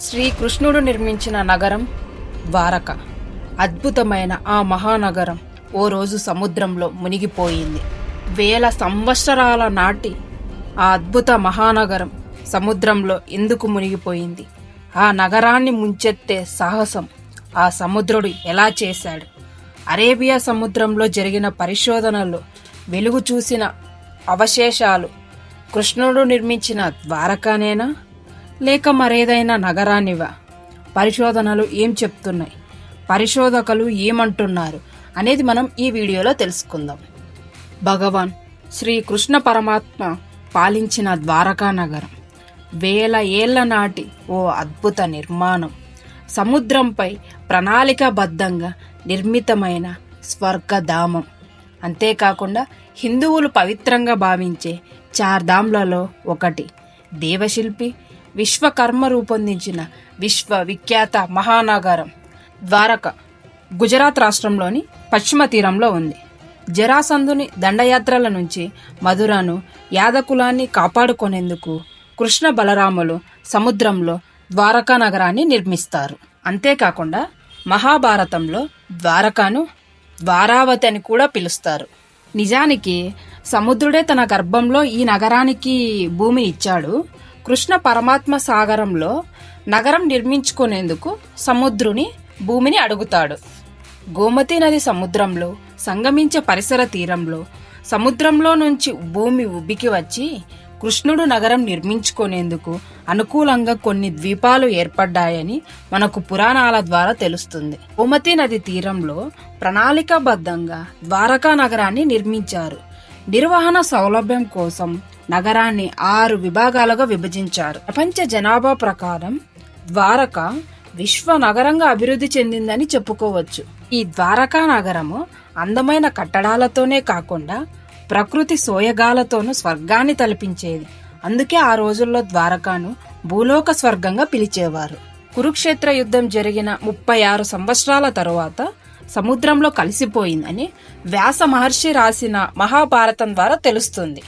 శ్రీకృష్ణుడు నిర్మించిన నగరం ద్వారక. అద్భుతమైన ఆ మహానగరం ఓ రోజు సముద్రంలో మునిగిపోయింది. వేల సంవత్సరాల నాటి ఆ అద్భుత మహానగరం సముద్రంలో ఎందుకు మునిగిపోయింది? ఆ నగరాన్ని ముంచెత్తే సాహసం ఆ సముద్రుడు ఎలా చేశాడు? అరేబియా సముద్రంలో జరిగిన పరిశోధనలో వెలుగు చూసిన అవశేషాలు కృష్ణుడు నిర్మించిన ద్వారకానేనా? లేక మరేదైనా నగరానివా పరిశోధనలు ఏం చెప్తున్నాయి? పరిశోధకులు ఏమంటున్నారు? అనేది మనం ఈ వీడియోలో తెలుసుకుందాం. భగవాన్ శ్రీకృష్ణ పరమాత్మ పాలించిన ద్వారకా నగరం. వేల ఏళ్ళ నాటి ఓ అద్భుత నిర్మాణం. సముద్రంపై ప్రణాళికాబద్ధంగా నిర్మితమైన స్వర్గధామం. అంతేకాకుండా హిందువులు పవిత్రంగా భావించే చార్ధామ్లలో ఒకటి. దేవశిల్పి విశ్వకర్మ రూపొందించిన విశ్వవిఖ్యాత మహానగరం ద్వారక గుజరాత్ రాష్ట్రంలోని పశ్చిమ తీరంలో ఉంది. జరాసంధుని దండయాత్రల నుంచి మధురను యాదకులాన్ని కాపాడుకునేందుకు కృష్ణ బలరాములు సముద్రంలో ద్వారకా నగరాన్ని నిర్మిస్తారు. అంతేకాకుండా మహాభారతంలో ద్వారకాను ద్వారావతి అని కూడా పిలుస్తారు. నిజానికి సముద్రుడే తన గర్భంలో ఈ నగరానికి భూమిని ఇచ్చాడు. కృష్ణ పరమాత్మ సాగరంలో నగరం నిర్మించుకునేందుకు సముద్రుని భూమిని అడుగుతాడు. గోమతి నది సముద్రంలో సంగమించే పరిసర తీరంలో సముద్రంలో నుంచి భూమి ఉబ్బికి వచ్చి కృష్ణుడు నగరం నిర్మించుకునేందుకు అనుకూలంగా కొన్ని ద్వీపాలు ఏర్పడ్డాయని మనకు పురాణాల ద్వారా తెలుస్తుంది. గోమతి నది తీరంలో ప్రణాళికాబద్ధంగా ద్వారకా నగరాన్ని నిర్మించారు. నిర్వహణ సౌలభ్యం కోసం నగరాన్ని ఆరు విభాగాలుగా విభజించారు. ప్రపంచ జనాభా ప్రకారం ద్వారక విశ్వ నగరంగా అభివృద్ధి చెందిందని చెప్పుకోవచ్చు. ఈ ద్వారకా నగరము అందమైన కట్టడాలతోనే కాకుండా ప్రకృతి సోయగాలతోనూ స్వర్గాన్ని తలపించేది. అందుకే ఆ రోజుల్లో ద్వారకాను భూలోక స్వర్గంగా పిలిచేవారు. కురుక్షేత్ర యుద్ధం జరిగిన ముప్పై ఆరు సంవత్సరాల తరువాత సముద్రంలో కలిసిపోయిందని వ్యాస మహర్షి రాసిన మహాభారతం ద్వారా తెలుస్తుంది.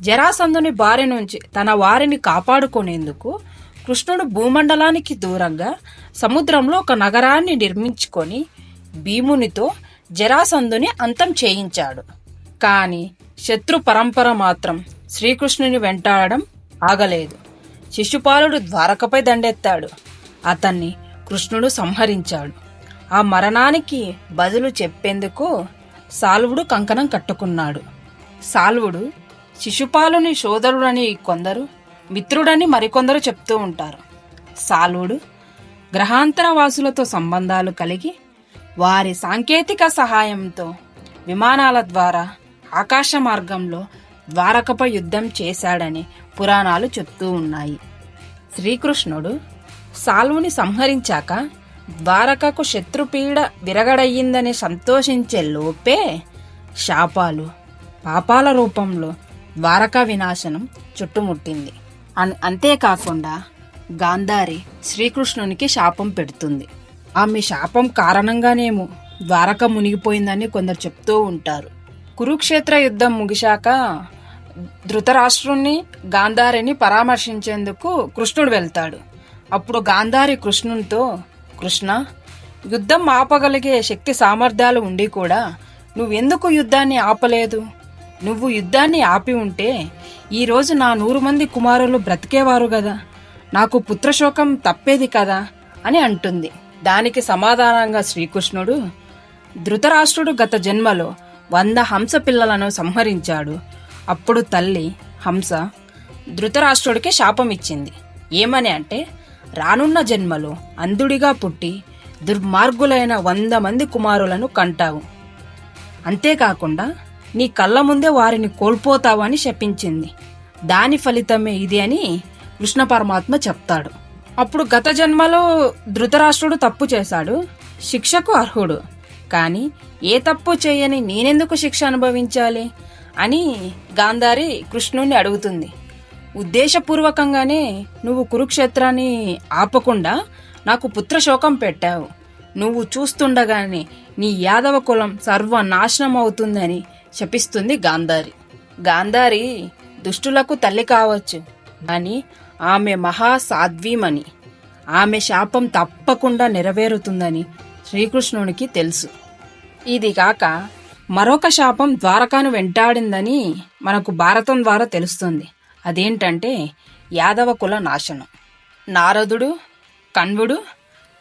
జరాసంధుని బారి నుంచి తన వారిని కాపాడుకునేందుకు కృష్ణుడు భూమండలానికి దూరంగా సముద్రంలో ఒక నగరాన్ని నిర్మించుకొని భీమునితో జరాసంధుని అంతం చేయించాడు. కానీ శత్రు పరంపర మాత్రం శ్రీకృష్ణుని వెంటాడడం ఆగలేదు. శిశుపాలుడు ద్వారకపై దండెత్తాడు. అతన్ని కృష్ణుడు సంహరించాడు. ఆ మరణానికి బదులు చెప్పేందుకు సాల్వుడు కంకణం కట్టుకున్నాడు. సాల్వుడు శిశుపాలుని సోదరుడని కొందరు మిత్రుడని మరికొందరు చెప్తూ ఉంటారు. సాలుడు గ్రహాంతర వాసులతో సంబంధాలు కలిగి వారి సాంకేతిక సహాయంతో విమానాల ద్వారా ఆకాశ మార్గంలో ద్వారకపై యుద్ధం చేశాడని పురాణాలు చెప్తూ ఉన్నాయి. శ్రీకృష్ణుడు సాల్వుని సంహరించాక ద్వారకకు శత్రుపీడ విరగడయ్యిందని సంతోషించే లోపే శాపాలు పాపాల రూపంలో ద్వారకా వినాశనం చుట్టుముట్టింది. అన్- అంతేకాకుండా గాంధారి శ్రీకృష్ణునికి శాపం పెడుతుంది. ఆమె శాపం కారణంగానేమో ద్వారక మునిగిపోయిందని కొందరు చెప్తూ ఉంటారు. కురుక్షేత్ర యుద్ధం ముగిశాక ధృతరాష్ట్రుణ్ణి గాంధారిని పరామర్శించేందుకు కృష్ణుడు వెళ్తాడు. అప్పుడు గాంధారి కృష్ణునితో కృష్ణ యుద్ధం ఆపగలిగే శక్తి సామర్థ్యాలు ఉండి కూడా నువ్వెందుకు యుద్ధాన్ని ఆపలేదు? నువ్వు యుద్ధాన్ని ఆపి ఉంటే ఈరోజు నా నూరు మంది కుమారులు బ్రతికేవారు కదా నాకు పుత్రశోకం తప్పేది కదా అని అంటుంది. దానికి సమాధానంగా శ్రీకృష్ణుడు ధృతరాష్ట్రుడు గత జన్మలో వంద హంస పిల్లలను సంహరించాడు. అప్పుడు తల్లి హంస ధృతరాష్ట్రుడికి శాపం ఇచ్చింది ఏమని అంటే రానున్న జన్మలో అంధుడిగా పుట్టి దుర్మార్గులైన వంద మంది కుమారులను కంటావు. అంతేకాకుండా నీ కళ్ళ ముందే వారిని కోల్పోతావని శపించింది దాని ఫలితమే ఇది అని కృష్ణ పరమాత్మ చెప్తాడు. అప్పుడు గత జన్మలో ధృతరాష్ట్రుడు తప్పు చేశాడు శిక్షకు అర్హుడు. కానీ ఏ తప్పు చేయని నేనెందుకు శిక్ష అనుభవించాలి అని గాంధారి కృష్ణుణ్ణి అడుగుతుంది. ఉద్దేశపూర్వకంగానే నువ్వు కురుక్షేత్రాన్ని ఆపకుండా నాకు పుత్రశోకం పెట్టావు. నువ్వు చూస్తుండగానే నీ యాదవ కులం సర్వనాశనం అవుతుందని శపిస్తుంది గాంధారి. గాంధారి దుష్టులకు తల్లి కావచ్చు కానీ ఆమె మహా సాధ్వీమని ఆమె శాపం తప్పకుండా నెరవేరుతుందని శ్రీకృష్ణునికి తెలుసు. ఇది కాక మరొక శాపం ద్వారకాను వెంటాడిందని మనకు భారతం ద్వారా తెలుస్తుంది. అదేంటంటే యాదవ కుల నాశనం. నారదుడు కణ్వుడు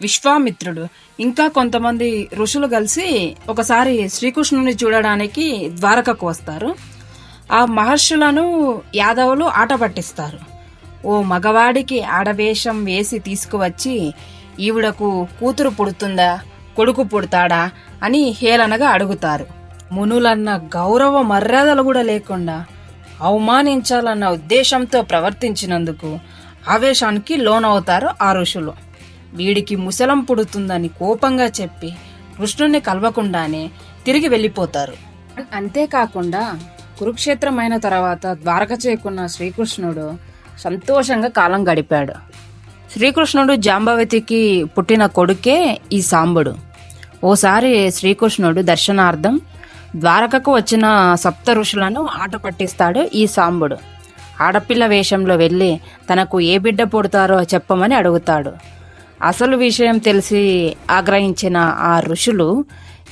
విశ్వామిత్రుడు ఇంకా కొంతమంది ఋషులు కలిసి ఒకసారి శ్రీకృష్ణుని చూడడానికి ద్వారకకు వస్తారు. ఆ మహర్షులను యాదవులు ఆట పట్టిస్తారు. ఓ మగవాడికి ఆడవేషం వేసి తీసుకువచ్చి ఈవిడకు కూతురు పుడుతుందా? కొడుకు పుడతాడా? అని హేళనగా అడుగుతారు. మునులన్న గౌరవ మర్యాదలు కూడా లేకుండా అవమానించాలన్న ఉద్దేశంతో ప్రవర్తించినందుకు ఆవేశానికి లోనవుతారు ఆ ఋషులు. వీడికి ముసలం పుడుతుందని కోపంగా చెప్పి కృష్ణుణ్ణి కలవకుండానే తిరిగి వెళ్ళిపోతారు. అంతేకాకుండా కురుక్షేత్రమైన తర్వాత ద్వారక చేకున్న శ్రీకృష్ణుడు సంతోషంగా కాలం గడిపాడు. శ్రీకృష్ణుడు జాంబవతికి పుట్టిన కొడుకే ఈ సాంబుడు. ఓసారి శ్రీకృష్ణుడు దర్శనార్థం ద్వారకకు వచ్చిన సప్త ఋషులను ఆట పట్టిస్తాడు ఈ సాంబుడు. ఆడపిల్ల వేషంలో వెళ్ళి తనకు ఏ బిడ్డ పుడతారో చెప్పమని అడుగుతాడు. అసలు విషయం తెలిసి ఆగ్రహించిన ఆ ఋషులు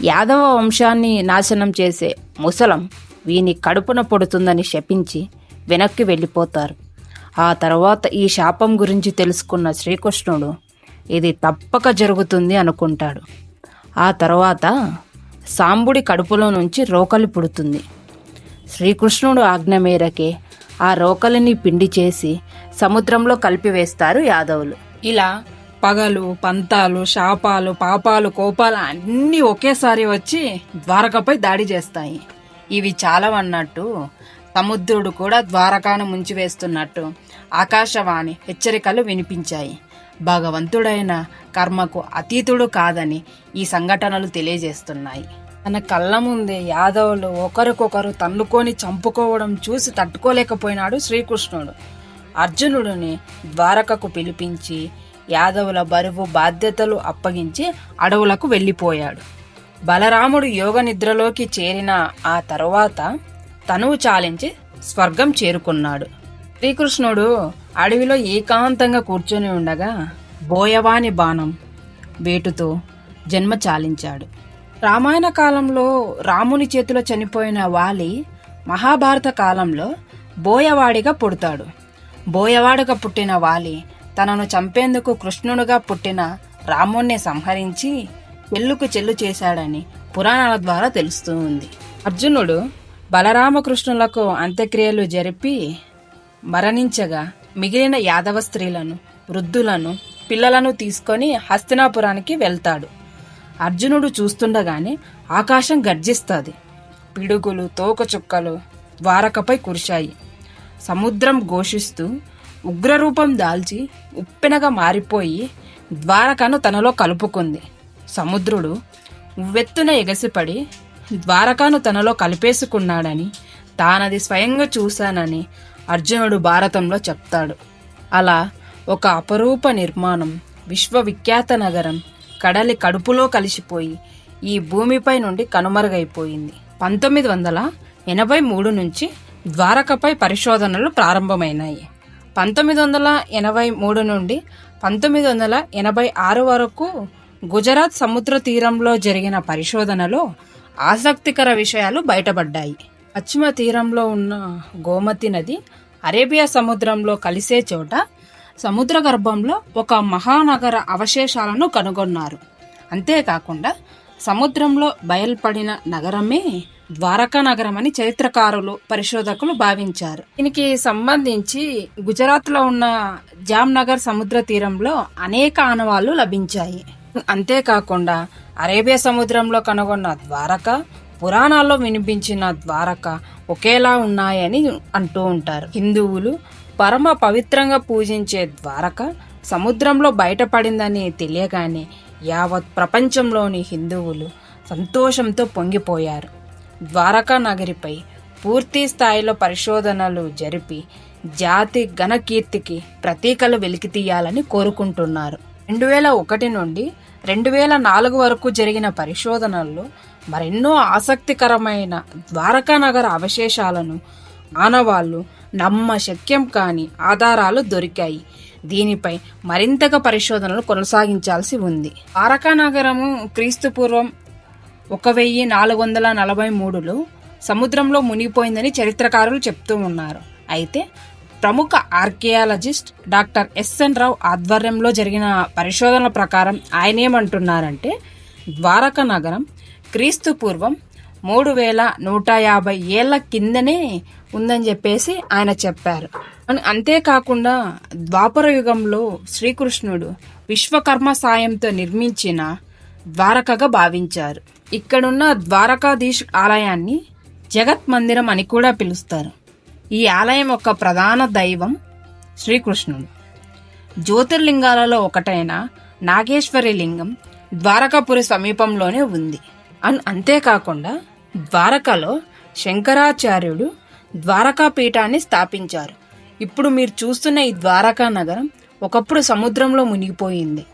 యాదవ వంశాన్ని నాశనం చేసే ముసలం వీని కడుపున పుడుతుందని శపించి వెనక్కి వెళ్ళిపోతారు. ఆ తర్వాత ఈ శాపం గురించి తెలుసుకున్న శ్రీకృష్ణుడు ఇది తప్పక జరుగుతుంది అనుకుంటాడు. ఆ తర్వాత సాంబుడి కడుపులో నుంచి రోకలి పుడుతుంది. శ్రీకృష్ణుడు ఆజ్ఞ మేరకే ఆ రోకలిని పిండి చేసి సముద్రంలో కలిపివేస్తారు యాదవులు. ఇలా పగలు పంతాలు శాపాలు పాపాలు కోపాలు అన్నీ ఒకేసారి వచ్చి ద్వారకపై దాడి చేస్తాయి. ఇవి చాలవన్నట్టు సముద్రుడు కూడా ద్వారకాను ముంచివేస్తున్నట్టు ఆకాశవాణి హెచ్చరికలు వినిపించాయి. భగవంతుడైన కర్మకు అతీతుడు కాదని ఈ సంఘటనలు తెలియజేస్తున్నాయి. తన కళ్ళ ముందే యాదవులు ఒకరికొకరు తన్నుకొని చంపుకోవడం చూసి తట్టుకోలేకపోయినాడు శ్రీకృష్ణుడు. అర్జునుడిని ద్వారకకు పిలిపించి యాదవుల బరువు బాధ్యతలు అప్పగించి అడవులకు వెళ్ళిపోయాడు. బలరాముడు యోగ నిద్రలోకి చేరిన ఆ తరువాత తనువు చాలించి స్వర్గం చేరుకున్నాడు. శ్రీకృష్ణుడు అడవిలో ఏకాంతంగా కూర్చొని ఉండగా బోయవాని బాణం వేటుతో జన్మ చాలించాడు. రామాయణ కాలంలో రాముని చేతిలో చనిపోయిన వాలి మహాభారత కాలంలో బోయవాడిగా పుడతాడు. బోయవాడిగా పుట్టిన వాలి తనను చంపేందుకు కృష్ణుడుగా పుట్టిన రాముణ్ణి సంహరించి చెల్లుకు చెల్లు చేశాడని పురాణాల ద్వారా తెలుస్తూ ఉంది అర్జునుడు బలరామకృష్ణులకు అంత్యక్రియలు జరిపి మరణించగా మిగిలిన యాదవ స్త్రీలను వృద్ధులను పిల్లలను తీసుకొని హస్తినాపురానికి వెళ్తాడు. అర్జునుడు చూస్తుండగానే ఆకాశం గర్జిస్తుంది. పిడుగులు తోకచుక్కలు ద్వారకపై కురిశాయి. సముద్రం ఘోషిస్తూ ఉగ్రరూపం దాల్చి ఉప్పెనగా మారిపోయి ద్వారకను తనలో కలుపుకుంది. సముద్రుడు ఉవ్వెత్తున ఎగసిపడి ద్వారకాను తనలో కలిపేసుకున్నాడని తానది స్వయంగా చూశానని అర్జునుడు భారతంలో చెప్తాడు. అలా ఒక అపరూప నిర్మాణం విశ్వవిఖ్యాత నగరం కడలి కడుపులో కలిసిపోయి ఈ భూమిపై నుండి కనుమరుగైపోయింది. పంతొమ్మిది వందల ఎనభై మూడు నుంచి ద్వారకపై పరిశోధనలు ప్రారంభమైనాయి. పంతొమ్మిది వందల ఎనభై మూడు నుండి పంతొమ్మిది వందల ఎనభై ఆరు వరకు గుజరాత్ సముద్ర తీరంలో జరిగిన పరిశోధనలో ఆసక్తికర విషయాలు బయటపడ్డాయి. పశ్చిమ తీరంలో ఉన్న గోమతి నది అరేబియా సముద్రంలో కలిసే చోట సముద్ర గర్భంలో ఒక మహానగర అవశేషాలను కనుగొన్నారు. అంతేకాకుండా సముద్రంలో బయల్పడిన నగరమే ద్వారకా నగరం అని చరిత్రకారులు పరిశోధకులు భావించారు. దీనికి సంబంధించి గుజరాత్లో ఉన్న జామ్నగర్ సముద్ర తీరంలో అనేక ఆనవాళ్ళు లభించాయి. అంతేకాకుండా అరేబియా సముద్రంలో కనుగొన్న ద్వారక పురాణాల్లో వినిపించిన ద్వారక ఒకేలా ఉన్నాయని అంటూ ఉంటారు. హిందువులు పరమ పవిత్రంగా పూజించే ద్వారక సముద్రంలో బయటపడిందని తెలియగానే యావత్ ప్రపంచంలోని హిందువులు సంతోషంతో పొంగిపోయారు. ద్వారకా నగరిపై పూర్తి స్థాయిలో పరిశోధనలు జరిపి జాతి ఘనకీర్తికి ప్రతీకలు వెలికితీయాలని కోరుకుంటున్నారు. రెండు వేల ఒకటి నుండి రెండు వేల నాలుగు వరకు జరిగిన పరిశోధనల్లో మరెన్నో ఆసక్తికరమైన ద్వారకా నగర అవశేషాలను మానవాళ్ళు నమ్మ శక్యం కాని ఆధారాలు దొరికాయి. దీనిపై మరింతగా పరిశోధనలు కొనసాగించాల్సి ఉంది. ద్వారకా నగరము క్రీస్తుపూర్వం ఒక వెయ్యి నాలుగు వందల నలభై మూడులో సముద్రంలో మునిగిపోయిందని చరిత్రకారులు చెప్తూ ఉన్నారు. అయితే ప్రముఖ ఆర్కియాలజిస్ట్ డాక్టర్ ఎస్ఎన్ రావు ఆధ్వర్యంలో జరిగిన పరిశోధనల ప్రకారం ఆయన ఏమంటున్నారంటే ద్వారక నగరం క్రీస్తు పూర్వం మూడు వేల నూట యాభై ఏళ్ళ కిందనే ఉందని చెప్పేసి ఆయన చెప్పారు. అంతేకాకుండా ద్వాపర యుగంలో శ్రీకృష్ణుడు విశ్వకర్మ సాయంతో నిర్మించిన ద్వారకగా భావించారు. ఇక్కడున్న ద్వారకాధీష్ ఆలయాన్ని జగత్ మందిరం అని కూడా పిలుస్తారు. ఈ ఆలయం యొక్క ప్రధాన దైవం శ్రీకృష్ణుడు. జ్యోతిర్లింగాలలో ఒకటైన నాగేశ్వరి లింగం ద్వారకాపురి సమీపంలోనే ఉంది. అండ్ అంతేకాకుండా ద్వారకలో శంకరాచార్యుడు ద్వారకా పీఠాన్ని స్థాపించారు. ఇప్పుడు మీరు చూస్తున్న ఈ ద్వారకా నగరం ఒకప్పుడు సముద్రంలో మునిగిపోయింది.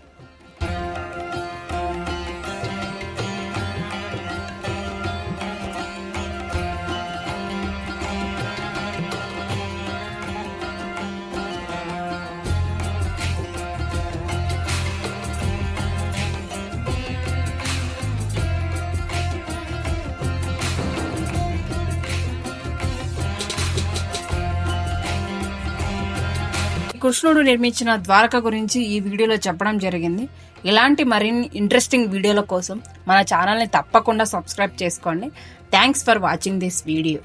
కృష్ణుడు నిర్మించిన ద్వారక గురించి ఈ వీడియోలో చెప్పడం జరిగింది. ఇలాంటి మరిన్ని ఇంట్రెస్టింగ్ వీడియోల కోసం మన ఛానల్ని తప్పకుండా సబ్స్క్రైబ్ చేసుకోండి. Thanks for watching this video